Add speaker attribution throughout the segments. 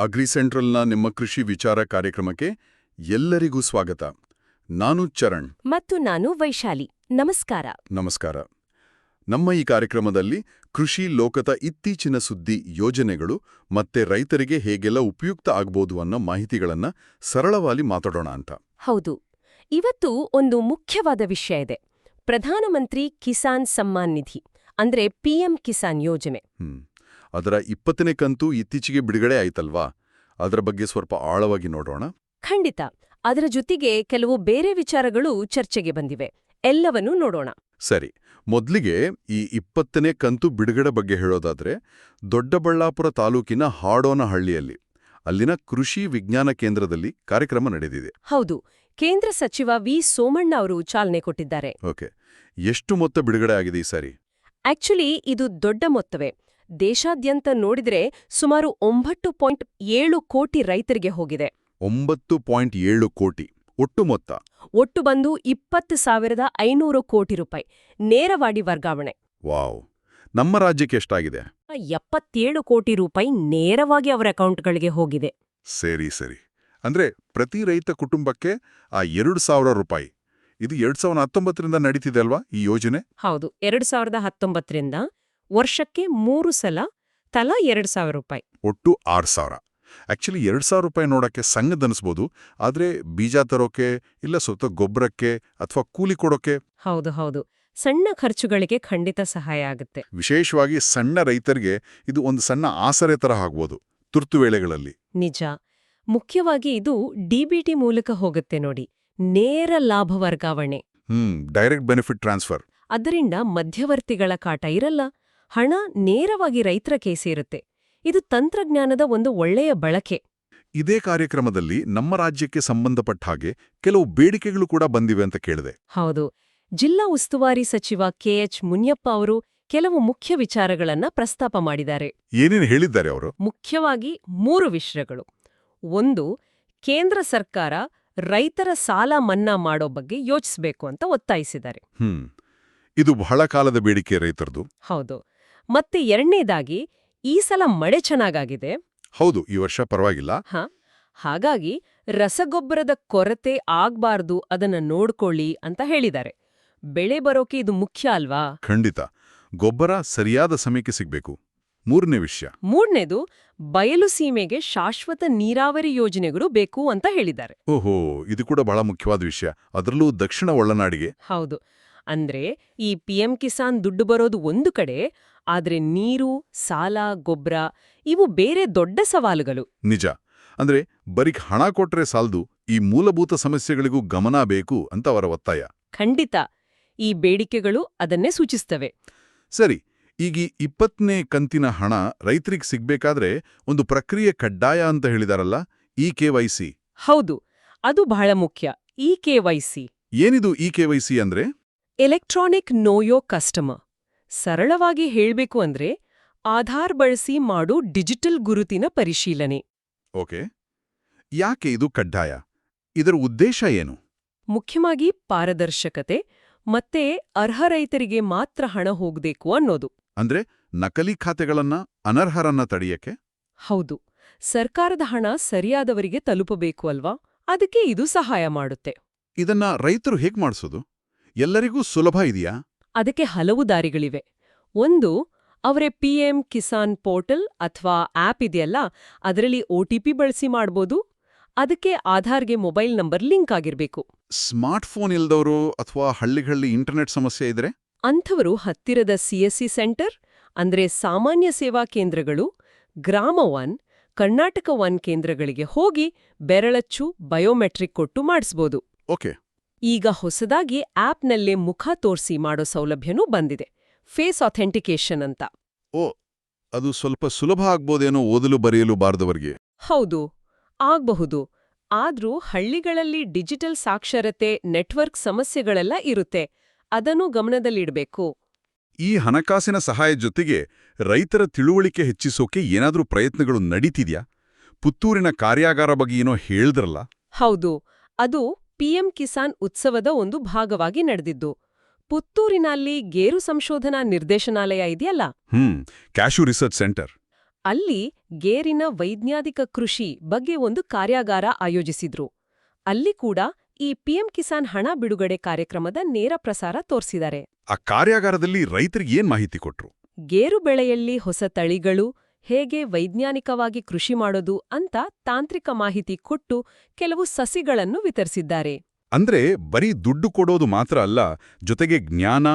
Speaker 1: Agri ಸೆಂಟ್ರಲ್ನ ನಿಮ್ಮ ಕೃಷಿ ವಿಚಾರ ಕಾರ್ಯಕ್ರಮಕ್ಕೆ ಎಲ್ಲರಿಗೂ ಸ್ವಾಗತ. ನಾನು ಚರಣ್.
Speaker 2: ಮತ್ತು ನಾನು ವೈಶಾಲಿ. ನಮಸ್ಕಾರ.
Speaker 1: ನಮಸ್ಕಾರ. ನಮ್ಮ ಈ ಕಾರ್ಯಕ್ರಮದಲ್ಲಿ ಕೃಷಿ ಲೋಕದ ಇತ್ತೀಚಿನ ಸುದ್ದಿ ಯೋಜನೆಗಳು ಮತ್ತೆ ರೈತರಿಗೆ ಹೇಗೆಲ್ಲ ಉಪಯುಕ್ತ ಆಗ್ಬೋದು ಅನ್ನೋ ಮಾಹಿತಿಗಳನ್ನ ಸರಳವಾಗಿ ಮಾತಾಡೋಣ ಅಂತ.
Speaker 2: ಹೌದು. ಇವತ್ತು ಒಂದು ಮುಖ್ಯವಾದ ವಿಷಯ ಇದೆ. ಪ್ರಧಾನಮಂತ್ರಿ ಕಿಸಾನ್ ಸಮ್ಮಾನ್ ನಿಧಿ ಅಂದ್ರೆ ಪಿಎಂ ಕಿಸಾನ್ ಯೋಜನೆ.
Speaker 1: ಅದರ ಇಪ್ಪತ್ತನೇ ಕಂತು ಇತ್ತೀಚೆಗೆ ಬಿಡುಗಡೆ ಆಯ್ತಲ್ವಾ? ಅದರ ಬಗ್ಗೆ ಸ್ವಲ್ಪ ಆಳವಾಗಿ ನೋಡೋಣ.
Speaker 2: ಖಂಡಿತ. ಅದರ ಜೊತೆಗೆ ಕೆಲವು ಬೇರೆ ವಿಚಾರಗಳು ಚರ್ಚೆಗೆ ಬಂದಿವೆ. ಎಲ್ಲವನ್ನೂ ನೋಡೋಣ.
Speaker 1: ಸರಿ. ಮೊದಲಿಗೆ ಈ ಇಪ್ಪತ್ತನೇ ಕಂತು ಬಿಡುಗಡೆ ಬಗ್ಗೆ ಹೇಳೋದಾದ್ರೆ ದೊಡ್ಡಬಳ್ಳಾಪುರ ತಾಲೂಕಿನ ಹಾಡೋನಹಳ್ಳಿಯಲ್ಲಿ ಅಲ್ಲಿನ ಕೃಷಿ ವಿಜ್ಞಾನ ಕೇಂದ್ರದಲ್ಲಿ ಕಾರ್ಯಕ್ರಮ ನಡೆದಿದೆ.
Speaker 2: ಹೌದು. ಕೇಂದ್ರ ಸಚಿವ ವಿ. ಸೋಮಣ್ಣ ಅವರು ಚಾಲನೆ ಕೊಟ್ಟಿದ್ದಾರೆ.
Speaker 1: ಓಕೆ. ಎಷ್ಟು ಮೊತ್ತ ಬಿಡುಗಡೆ ಆಗಿದೆ ಈ ಸಾರಿ?
Speaker 2: ಆಕ್ಚುಲಿ ಇದು ದೊಡ್ಡ ಮೊತ್ತವೇ. ದೇಶಾದ್ಯಂತ ನೋಡಿದ್ರೆ ಸುಮಾರು ಒಂಬತ್ತು ಪಾಯಿಂಟ್ ಏಳು ಕೋಟಿ ರೈತರಿಗೆ ಹೋಗಿದೆ.
Speaker 1: ಒಂಬತ್ತು ಪಾಯಿಂಟ್ ಏಳು ಕೋಟಿ. ಒಟ್ಟು ಮೊತ್ತ?
Speaker 2: ಒಟ್ಟು ಬಂದು ಇಪ್ಪತ್ತು ಸಾವಿರದ ಐನೂರು ಕೋಟಿ ರೂಪಾಯಿ. ನೇರವಾಡಿ ವರ್ಗಾವಣೆ.
Speaker 1: ವಾವ್. ನಮ್ಮ ರಾಜ್ಯಕ್ಕೆ ಎಷ್ಟಾಗಿದೆ?
Speaker 2: ಎಪ್ಪತ್ತೇಳು ಕೋಟಿ ರೂಪಾಯಿ ನೇರವಾಗಿ ಅವರ ಅಕೌಂಟ್ಗಳಿಗೆ ಹೋಗಿದೆ.
Speaker 1: ಸರಿ ಸರಿ. ಅಂದ್ರೆ ಪ್ರತಿ ರೈತ ಕುಟುಂಬಕ್ಕೆ ಆ ಎರಡು ಸಾವಿರ ರೂಪಾಯಿ. ಇದು ಎರಡ್ ಸಾವಿರದ ಹತ್ತೊಂಬತ್ತರಿಂದ ನಡೀತಿದೆ ಅಲ್ವಾ ಈ ಯೋಜನೆ?
Speaker 2: ಹೌದು ಎರಡ್ ಸಾವಿರದ ಹತ್ತೊಂಬತ್ತರಿಂದ ವರ್ಷಕ್ಕೆ ಮೂರು ಸಲ ತಲಾ ಎರಡು ಸಾವಿರ ರೂಪಾಯಿ.
Speaker 1: ಒಟ್ಟು ಆರು ಸಾವಿರ. ಆಕ್ಚುಲಿ ಎರಡು ಸಾವಿರ ರೂಪಾಯಿ ನೋಡಕ್ಕೆ ಸಂಗದನಿಸ್ಬೋದು ಆದರೆ ಬೀಜ ತರೋಕೆ ಇಲ್ಲ ಸ್ವಲ್ಪ ಗೊಬ್ಬರಕ್ಕೆ ಅಥವಾ ಕೂಲಿ ಕೊಡೋಕೆ
Speaker 2: ಹೌದು ಹೌದು. ಸಣ್ಣ ಖರ್ಚುಗಳಿಗೆ ಖಂಡಿತ ಸಹಾಯ ಆಗುತ್ತೆ.
Speaker 1: ವಿಶೇಷವಾಗಿ ಸಣ್ಣ ರೈತರಿಗೆ ಇದು ಒಂದು ಸಣ್ಣ ಆಸರೆ ತರ ಆಗ್ಬೋದು ತುರ್ತು ವೇಳೆಗಳಲ್ಲಿ.
Speaker 2: ನಿಜ. ಮುಖ್ಯವಾಗಿ ಇದು ಡಿಬಿಟಿ ಮೂಲಕ ಹೋಗುತ್ತೆ ನೋಡಿ. ನೇರ ಲಾಭ ವರ್ಗಾವಣೆ.
Speaker 1: Hmm direct benefit transfer.
Speaker 2: ಅದರಿಂದ ಮಧ್ಯವರ್ತಿಗಳ ಕಾಟ ಇರಲ್ಲ. ಹಣ ನೇರವಾಗಿ ರೈತರ ಕೈ ಸೇರುತ್ತೆ ಇದು ತಂತ್ರಜ್ಞಾನದ ಒಂದು ಒಳ್ಳೆಯ ಬಳಕೆ.
Speaker 1: ಇದೇ ಕಾರ್ಯಕ್ರಮದಲ್ಲಿ ನಮ್ಮ ರಾಜ್ಯಕ್ಕೆ ಸಂಬಂಧಪಟ್ಟ ಹಾಗೆ ಕೆಲವು ಬೇಡಿಕೆಗಳು ಕೂಡ ಬಂದಿವೆ ಅಂತ ಕೇಳಿದೆ.
Speaker 2: ಹೌದು. ಜಿಲ್ಲಾ ಉಸ್ತುವಾರಿ ಸಚಿವ ಕೆಎಚ್ ಮುನಿಯಪ್ಪ ಅವರು ಕೆಲವು ಮುಖ್ಯ ವಿಚಾರಗಳನ್ನ ಪ್ರಸ್ತಾಪ ಮಾಡಿದ್ದಾರೆ.
Speaker 1: ಏನೇನು ಹೇಳಿದ್ದಾರೆ ಅವರು?
Speaker 2: ಮುಖ್ಯವಾಗಿ ಮೂರು ವಿಷಯಗಳು. ಒಂದು ಕೇಂದ್ರ ಸರ್ಕಾರ ರೈತರ ಸಾಲ ಮನ್ನಾ ಮಾಡೋ ಬಗ್ಗೆ ಯೋಚಿಸಬೇಕು ಅಂತ ಒತ್ತಾಯಿಸಿದ್ದಾರೆ.
Speaker 1: ಇದು ಬಹಳ ಕಾಲದ ಬೇಡಿಕೆ ರೈತರದು.
Speaker 2: ಹೌದು. ಮತ್ತೆ ಎರಡನೇದಾಗಿ ಈ ಸಲ ಮಳೆ ಚೆನ್ನಾಗಾಗಿದೆ.
Speaker 1: ಹೌದು ಈ ವರ್ಷ ಪರವಾಗಿಲ್ಲ.
Speaker 2: ಹಾ ಹಾಗಾಗಿ ರಸಗೊಬ್ಬರದ ಕೊರತೆ ಆಗ್ಬಾರ್ದು ಅದನ್ನ ನೋಡ್ಕೊಳ್ಳಿ ಅಂತ ಹೇಳಿದ್ದಾರೆ. ಬೆಳೆ ಬರೋಕೆ ಇದು ಮುಖ್ಯ ಅಲ್ವಾ?
Speaker 1: ಖಂಡಿತ. ಗೊಬ್ಬರ ಸರಿಯಾದ ಸಮಯಕ್ಕೆ ಸಿಗ್ಬೇಕು. ಮೂರನೇ ವಿಷಯ.
Speaker 2: ಮೂರನೇದು ಬಯಲು ಸೀಮೆಗೆ ಶಾಶ್ವತ ನೀರಾವರಿ ಯೋಜನೆಗಳು ಬೇಕು ಅಂತ ಹೇಳಿದ್ದಾರೆ.
Speaker 1: ಓಹೋ ಇದು ಕೂಡ ಬಹಳ ಮುಖ್ಯವಾದ ವಿಷಯ. ಅದರಲ್ಲೂ ದಕ್ಷಿಣ ಒಳನಾಡಿಗೆ.
Speaker 2: ಹೌದು. ಅಂದ್ರೆ ಈ ಪಿಎಂ ಕಿಸಾನ್ ದುಡ್ಡು ಬರೋದು ಒಂದು ಕಡೆ ಆದ್ರೆ ನೀರು ಸಾಲ ಗೊಬ್ಬರ ಇವು ಬೇರೆ ದೊಡ್ಡ ಸವಾಲುಗಳು.
Speaker 1: ನಿಜ. ಅಂದ್ರೆ ಬರೀಕ್ ಹಣ ಕೊಟ್ರೆ ಸಾಲ್ದು ಈ ಮೂಲಭೂತ ಸಮಸ್ಯೆಗಳಿಗೂ ಗಮನ ಬೇಕು ಅಂತ ಅವರ ಒತ್ತಾಯ.
Speaker 2: ಖಂಡಿತ. ಈ ಬೇಡಿಕೆಗಳು ಅದನ್ನೇ ಸೂಚಿಸ್ತವೆ.
Speaker 1: ಸರಿ ಈಗ ಈ ಇಪ್ಪತ್ತನೇ ಕಂತಿನ ಹಣ ರೈತರಿಗೆ ಸಿಗ್ಬೇಕಾದ್ರೆ ಒಂದು ಪ್ರಕ್ರಿಯೆ ಕಡ್ಡಾಯ ಅಂತ ಹೇಳಿದಾರಲ್ಲ ಇ ಕೆ ವೈ ಸಿ?
Speaker 2: ಹೌದು ಅದು ಬಹಳ ಮುಖ್ಯ ಈ ಕೆವೈಸಿ
Speaker 1: ಏನಿದು ಇ ಕೆ ವೈ ಸಿ ಅಂದ್ರೆ?
Speaker 2: Electronic know your customer. ಸರಳವಾಗಿ ಹೇಳ್ಬೇಕು ಅಂದ್ರೆ ಆಧಾರ್ ಬಳಸಿ ಮಾಡೋ ಡಿಜಿಟಲ್ ಗುರುತಿನ ಪರಿಶೀಲನೆ.
Speaker 1: ಓಕೆ. ಯಾಕೆ ಇದು ಕಡ್ಡಾಯ? ಇದರ ಉದ್ದೇಶ ಏನು?
Speaker 2: ಮುಖ್ಯವಾಗಿ ಪಾರದರ್ಶಕತೆ ಮತ್ತೆ ಅರ್ಹ ರೈತರಿಗೆ ಮಾತ್ರ ಹಣ ಹೋಗ್ಬೇಕು ಅನ್ನೋದು.
Speaker 1: ಅಂದ್ರೆ ನಕಲಿ ಖಾತೆಗಳನ್ನ ಅನರ್ಹರನ್ನ ತಡೆಯಕ್ಕೆ?
Speaker 2: ಹೌದು. ಸರ್ಕಾರದ ಹಣ ಸರಿಯಾದವರಿಗೆ ತಲುಪಬೇಕು ಅಲ್ವಾ? ಅದಕ್ಕೆ ಇದು ಸಹಾಯ ಮಾಡುತ್ತೆ.
Speaker 1: ಇದನ್ನ ರೈತರು ಹೇಗ್ ಮಾಡಿಸೋದು? ಎಲ್ಲರಿಗೂ ಸುಲಭ ಇದೆಯಾ?
Speaker 2: ಅದಕ್ಕೆ ಹಲವು ದಾರಿಗಳಿವೆ. ಒಂದು ಅವರೇ ಪಿಎಂ ಕಿಸಾನ್ ಪೋರ್ಟಲ್ ಅಥವಾ ಆಪ್ ಇದೆಯಲ್ಲ ಅದರಲ್ಲಿ ಪಿ ಬಳಸಿ ಮಾಡ್ಬೋದು. ಅದಕ್ಕೆ ಆಧಾರ್ಗೆ ಮೊಬೈಲ್ ನಂಬರ್ ಲಿಂಕ್ ಆಗಿರ್ಬೇಕು.
Speaker 1: ಸ್ಮಾರ್ಟ್ಫೋನ್ ಇಲ್ದವರು ಅಥವಾ ಹಳ್ಳಿಗಳಲ್ಲಿ ಇಂಟರ್ನೆಟ್ ಸಮಸ್ಯೆ ಇದ್ರೆ?
Speaker 2: ಅಂಥವರು ಹತ್ತಿರದ ಸಿಎಸ್ಸಿ ಸೆಂಟರ್ ಅಂದ್ರೆ ಸಾಮಾನ್ಯ ಸೇವಾ ಕೇಂದ್ರಗಳು ಗ್ರಾಮ ಒನ್ ಕರ್ನಾಟಕ ಒನ್ ಕೇಂದ್ರಗಳಿಗೆ ಹೋಗಿ ಬೆರಳಚ್ಚು ಬಯೋಮೆಟ್ರಿಕ್ ಕೊಟ್ಟು ಮಾಡಿಸ್ಬೋದು.
Speaker 1: ಓಕೆ.
Speaker 2: ಈಗ ಹೊಸದಾಗಿ ಆಪ್ನಲ್ಲೇ ಮುಖ ತೋರ್ಸಿ ಮಾಡೋ ಸೌಲಭ್ಯನೂ ಬಂದಿದೆ. ಫೇಸ್ ಅಥೆಂಟಿಕೇಶನ್ ಅಂತ.
Speaker 1: ಓ ಅದು ಸ್ವಲ್ಪ ಸುಲಭ ಆಗ್ಬೋದೇನೋ ಓದಲು ಬರೆಯಲು ಬಾರದವರಿಗೆ?
Speaker 2: ಹೌದು ಆಗ್ಬಹುದು. ಆದ್ರೂ ಹಳ್ಳಿಗಳಲ್ಲಿ ಡಿಜಿಟಲ್ ಸಾಕ್ಷರತೆ ನೆಟ್ವರ್ಕ್ ಸಮಸ್ಯೆಗಳೆಲ್ಲ ಇರುತ್ತೆ. ಅದನ್ನೂ ಗಮನದಲ್ಲಿಡಬೇಕು.
Speaker 1: ಈ ಹಣಕಾಸಿನ ಸಹಾಯ ಜೊತೆಗೆ ರೈತರ ತಿಳುವಳಿಕೆ ಹೆಚ್ಚಿಸೋಕೆ ಏನಾದರೂ ಪ್ರಯತ್ನಗಳು ನಡೀತಿದ್ಯಾ? ಪುತ್ತೂರಿನ ಕಾರ್ಯಾಗಾರ ಬಗ್ಗೆ ಏನೋ ಹೇಳಿದ್ರಲ್ಲ?
Speaker 2: ಹೌದು ಅದು ಪಿಎಂ ಕಿಸಾನ್ ಉತ್ಸವದ ಒಂದು ಭಾಗವಾಗಿ ನಡೆದಿದ್ದು. ಪುತ್ತೂರಿನಲ್ಲಿ ಗೇರು ಸಂಶೋಧನಾ ನಿರ್ದೇಶನಾಲಯ ಇದೆಯಲ್ಲ?
Speaker 1: Hmm cashew research centre.
Speaker 2: ಅಲ್ಲಿ ಗೇರಿನ ವೈಜ್ಞಾನಿಕ ಕೃಷಿ ಬಗ್ಗೆ ಒಂದು ಕಾರ್ಯಾಗಾರ ಆಯೋಜಿಸಿದ್ರು. ಅಲ್ಲಿ ಕೂಡ ಈ ಪಿಎಂ ಕಿಸಾನ್ ಹಣ ಬಿಡುಗಡೆ ಕಾರ್ಯಕ್ರಮದ ನೇರ ಪ್ರಸಾರ ತೋರಿಸಿದ್ದಾರೆ.
Speaker 1: ಆ ಕಾರ್ಯಾಗಾರದಲ್ಲಿ ರೈತರಿಗೆ ಏನ್ ಮಾಹಿತಿ ಕೊಟ್ರು?
Speaker 2: ಗೇರು ಬೆಳೆಯಲ್ಲಿ ಹೊಸ ತಳಿಗಳು ಹೇಗೆ ವೈಜ್ಞಾನಿಕವಾಗಿ ಕೃಷಿ ಮಾಡೋದು ಅಂತ ತಾಂತ್ರಿಕ ಮಾಹಿತಿ ಕೊಟ್ಟು ಕೆಲವು ಸಸಿಗಳನ್ನು ವಿತರಿಸಿದ್ದಾರೆ.
Speaker 1: ಅಂದ್ರೆ ಬರೀ ದುಡ್ಡು ಕೊಡೋದು ಮಾತ್ರ ಅಲ್ಲ ಜೊತೆಗೆ ಜ್ಞಾನ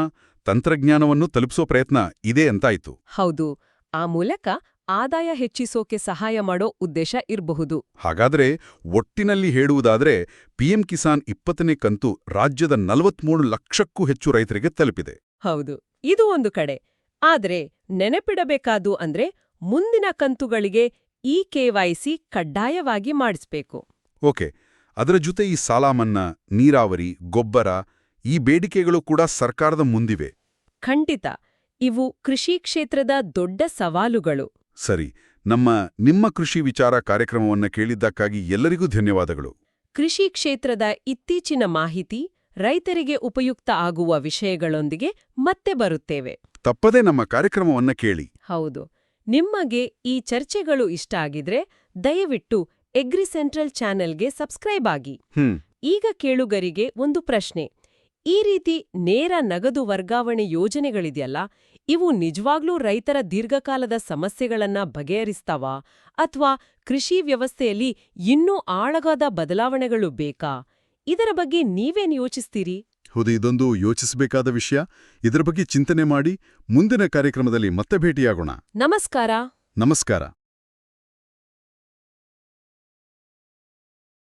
Speaker 1: ತಂತ್ರಜ್ಞಾನವನ್ನು ತಲುಪಿಸೋ ಪ್ರಯತ್ನ ಇದೆ ಅಂತಾಯ್ತು.
Speaker 2: ಹೌದು ಆ ಮೂಲಕ ಆದಾಯ ಹೆಚ್ಚಿಸೋಕೆ ಸಹಾಯ ಮಾಡೋ ಉದ್ದೇಶ ಇರಬಹುದು.
Speaker 1: ಹಾಗಾದ್ರೆ ಒಟ್ಟಿನಲ್ಲಿ ಹೇಳುವುದಾದ್ರೆ ಪಿಎಂ ಕಿಸಾನ್ ಇಪ್ಪತ್ತನೇ ಕಂತು ರಾಜ್ಯದ ನಲವತ್ಮೂರು ಲಕ್ಷಕ್ಕೂ ಹೆಚ್ಚು ರೈತರಿಗೆ ತಲುಪಿದೆ.
Speaker 2: ಹೌದು ಇದು ಒಂದು ಕಡೆ. ಆದ್ರೆ ನೆನಪಿಡಬೇಕಾದು ಅಂದ್ರೆ ಮುಂದಿನ ಕಂತುಗಳಿಗೆ ಈ ಕೆವೈಸಿ ಕಡ್ಡಾಯವಾಗಿ ಮಾಡಿಸ್ಬೇಕು.
Speaker 1: ಓಕೆ ಅದರ ಜೊತೆ ಈ ಸಾಲ ಮನ್ನಾ ನೀರಾವರಿ ಗೊಬ್ಬರ ಈ ಬೇಡಿಕೆಗಳು ಕೂಡ ಸರ್ಕಾರದ ಮುಂದಿವೆ.
Speaker 2: ಖಂಡಿತ ಇವು ಕೃಷಿ ಕ್ಷೇತ್ರದ ದೊಡ್ಡ ಸವಾಲುಗಳು.
Speaker 1: ಸರಿ ನಮ್ಮ ನಿಮ್ಮ ಕೃಷಿ ವಿಚಾರ ಕಾರ್ಯಕ್ರಮವನ್ನ ಕೇಳಿದ್ದಕ್ಕಾಗಿ ಎಲ್ಲರಿಗೂ ಧನ್ಯವಾದಗಳು.
Speaker 2: ಕೃಷಿ ಕ್ಷೇತ್ರದ ಇತ್ತೀಚಿನ ಮಾಹಿತಿ ರೈತರಿಗೆ ಉಪಯುಕ್ತ ಆಗುವ ವಿಷಯಗಳೊಂದಿಗೆ ಮತ್ತೆ ಬರುತ್ತೇವೆ.
Speaker 1: ತಪ್ಪದೇ ನಮ್ಮ ಕಾರ್ಯಕ್ರಮವನ್ನ ಕೇಳಿ.
Speaker 2: ಹೌದು. ನಿಮಗೆ ಈ ಚರ್ಚೆಗಳು ಇಷ್ಟ ಆಗಿದ್ರೆ ದಯವಿಟ್ಟು ಎಗ್ರಿ ಸೆಂಟ್ರಲ್ ಚಾನೆಲ್ಗೆ ಸಬ್ಸ್ಕ್ರೈಬ್ ಆಗಿ. ಈಗ ಕೇಳುಗರಿಗೆ ಒಂದು ಪ್ರಶ್ನೆ. ಈ ರೀತಿ ನೇರ ನಗದು ವರ್ಗಾವಣೆ ಯೋಜನೆಗಳಿದೆಯಲ್ಲ ಇವು ನಿಜವಾಗ್ಲೂ ರೈತರ ದೀರ್ಘಕಾಲದ ಸಮಸ್ಯೆಗಳನ್ನ ಬಗೆಹರಿಸ್ತಾವಾ ಅಥವಾ ಕೃಷಿ ವ್ಯವಸ್ಥೆಯಲ್ಲಿ ಇನ್ನೂ ಆಳಗಾದ ಬದಲಾವಣೆಗಳು ಬೇಕಾ? ಇದರ ಬಗ್ಗೆ ನೀವೇನ್ ಯೋಚಿಸ್ತೀರಿ?
Speaker 1: ಹೌದು ಇದೊಂದು ಯೋಚಿಸಬೇಕಾದ ವಿಷಯ. ಇದರ ಬಗ್ಗೆ ಚಿಂತನೆ ಮಾಡಿ ಮುಂದಿನ ಕಾರ್ಯಕ್ರಮದಲ್ಲಿ ಮತ್ತೆ ಭೇಟಿಯಾಗೋಣ.
Speaker 2: ನಮಸ್ಕಾರ.
Speaker 1: ನಮಸ್ಕಾರ.